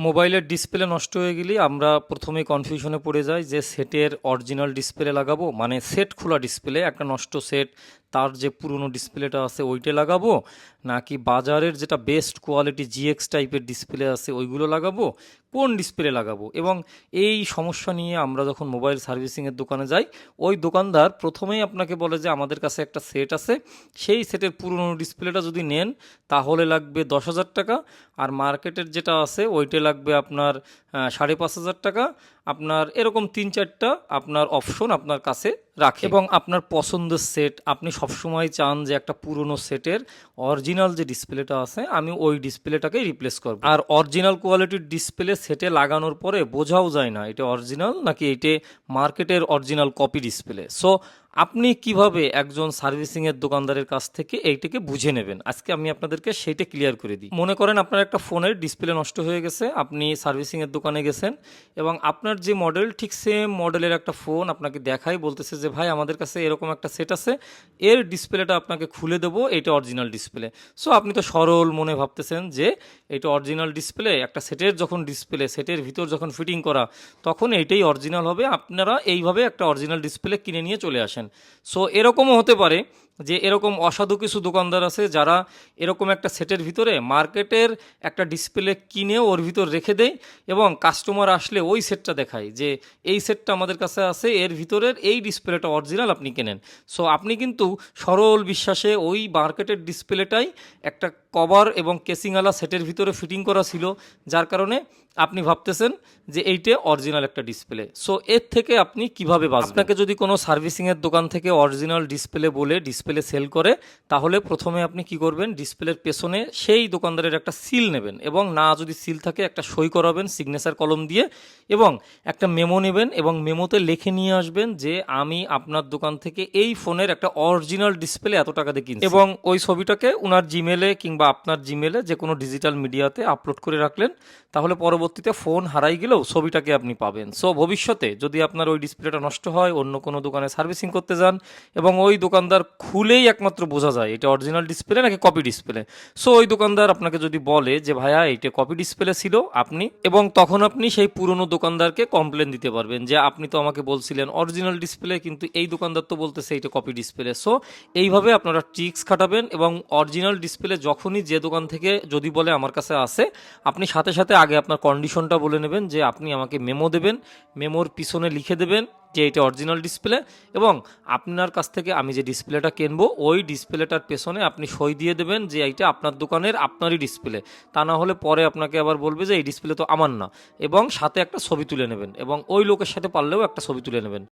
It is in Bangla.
মোবাইলের ডিসপ্লে নষ্ট হয়ে গেলে আমরা প্রথমে কনফিউশনে পড়ে যাই যে সেটের অরিজিনাল ডিসপ্লে লাগাবো মানে সেট খোলা ডিসপ্লে একটা নষ্ট সেট তার যে পুরনো ডিসপ্লেটা আছে ওইটা লাগাবো, নাকি বাজারের যেটা বেস্ট কোয়ালিটি জিএক্স টাইপের ডিসপ্লে আছে ওইগুলো লাগাবো কোন ডিসপ্লে লাগাবো? এবং এই সমস্যা নিয়ে আমরা যখন মোবাইল সার্ভিসিংয়ের দোকানে যাই, ওই দোকানদার প্রথমেই আপনাকে বলে যে, আমাদের কাছে একটা সেট আছে। সেই সেটের পুরনো ডিসপ্লেটা যদি নেন, তাহলে লাগবে দশ হাজার টাকা। আর মার্কেটের যেটা আছে, ওইটা লাগবে আপনার সাড়ে পাঁচ হাজার টাকা। আপনার এরকম তিন চারটা আপনার অপশন আপনার কাছে রাখে। এবং আপনার পছন্দের সেট আপনি সবসময় চান যে একটা পুরনো সেটের অরিজিনাল যে ডিসপ্লেটা আছে, আমি ওই ডিসপ্লেটাকেই রিপ্লেস করব। আর অরিজিনাল কোয়ালিটির ডিসপ্লে সেটে লাগানোর পরে বোঝাও যায় না, এটা অরিজিনাল নাকি এটা মার্কেটের অরিজিনাল কপি ডিসপ্লে সো আপনি কীভাবে একজন সার্ভিসিংয়ের দোকানদারের কাছ থেকে এইটাকে বুঝে নেবেন? আজকে আমি আপনাদেরকে সেইটা ক্লিয়ার করে দিই। মনে করেন আপনার একটা ফোনের ডিসপ্লে নষ্ট হয়ে গেছে, আপনি সার্ভিসিংয়ের দোকানে গেছেন এবং আপনার যে মডেল ঠিক সেম মডেলের একটা ফোন আপনাকে দেখাই বলতেছে যে, ভাই, আমাদের কাছে এরকম একটা সেট আছে, এর ডিসপ্লেটা আপনাকে খুলে দেবো, এটা অরিজিনাল ডিসপ্লে সো আপনি তো সরল মনে ভাবতেছেন যে, এটা অরিজিনাল ডিসপ্লে একটা সেটের যখন ডিসপ্লে সেটের ভিতর যখন ফিটিং করা, তখন এইটাই অরিজিনাল হবে, আপনারা এইভাবে একটা অরিজিনাল ডিসপ্লে কিনে নিয়ে চলে আসেন। সো এরকমও হতে পারে যে এরকম অসাধু কিছু দোকানদার আছে যারা এরকম একটা সেটের ভিতরে মার্কেটের একটা ডিসপ্লে কিনে ওর ভিতর রেখে দেয় এবং কাস্টমার আসলে ওই সেটটা দেখায় যে এই সেটটা আমাদের কাছে আছে, এর ভিতরের এই ডিসপ্লেটা অরিজিনাল আপনি কেনেন। সো আপনি কিন্তু সরল বিশ্বাসে ওই মার্কেটের ডিসপ্লেটাই একটা কভার এবং কেসিংওয়ালা সেটের ভিতরে ফিটিং করা ছিল, যার কারণে আপনি ভাবতেছেন যে এইটা অরিজিনাল একটা ডিসপ্লে সো এর থেকে আপনি কীভাবে বাঁচবেন? আপনাকে যদি কোনো সার্ভিসিংয়ের দোকান থেকে অরিজিনাল ডিসপ্লে বলে ডিসপ্লে সেল করে তাহলে প্রথমে আপনি কি করবেন? ডিসপ্লের পেছনে সেই দোকানদারের একটা সিল নেবেন এবং না যদি সিল থাকে একটা সই করাবেন সিগনেচার কলম দিয়ে এবং একটা মেমো নেবেন এবং মেমোতে লিখে নিয়ে আসবেন যে আমি আপনার দোকান থেকে এই ফোনের একটা অরিজিনাল ডিসপ্লে এত টাকা দিয়ে কিনছি। এবং ওই ছবিটাকে ওনার জিমেলে কিংবা আপনার জিমেলে যে কোনো ডিজিটাল মিডিয়াতে আপলোড করে রাখলেন। তাহলে পরবর্তীতে ফোন হারাই গেলেও ছবিটাকে আপনি পাবেন। সো ভবিষ্যতে যদি আপনার ওই ডিসপ্লেটা নষ্ট হয়, অন্য কোনো দোকানে সার্ভিসিং করতে যান এবং ওই দোকানদার খুলেই একমাত্র বোঝা যায় এটা অরিজিনাল ডিসপ্লে নাকি কপি ডিসপ্লে সো ওই দোকানদার আপনাকে যদি বলে যে, ভাইয়া এটা কপি ডিসপ্লে ছিল আপনি, এবং তখন আপনি সেই পুরনো দোকানদারকে কমপ্লেন দিতে পারবেন যে, আপনি তো আমাকে বলছিলেন অরিজিনাল ডিসপ্লে কিন্তু এই দোকানদার তো বলতেছে এটা কপি ডিসপ্লে সো এইভাবে আপনারা ট্রিক্স খাটাবেন এবং অরিজিনাল ডিসপ্লে যখনই যে দোকান থেকে যদি বলে আমার কাছে আসে আপনি সাথে সাথে আগে আপনার কন্ডিশনটা বলে নেবেন যে আপনি আমাকে মেমো দেবেন মেমোর পিছনে লিখে দেবেন যে এটা অরিজিনাল ডিসপ্লে এবং আপনার কাছ থেকে আমি যে ডিসপ্লেটা কিনবো, ওই ডিসপ্লেটার পেছনে আপনি সই দিয়ে দেবেন যে এইটা আপনার দোকানের আপনারই ডিসপ্লে তা না হলে পরে আপনাকে আবার বলবে যে এই ডিসপ্লে তো আমার না। এবং সাথে একটা ছবি তুলে নেবেন এবং ওই লোকের সাথে পারলেও একটা ছবি তুলে নেবেন।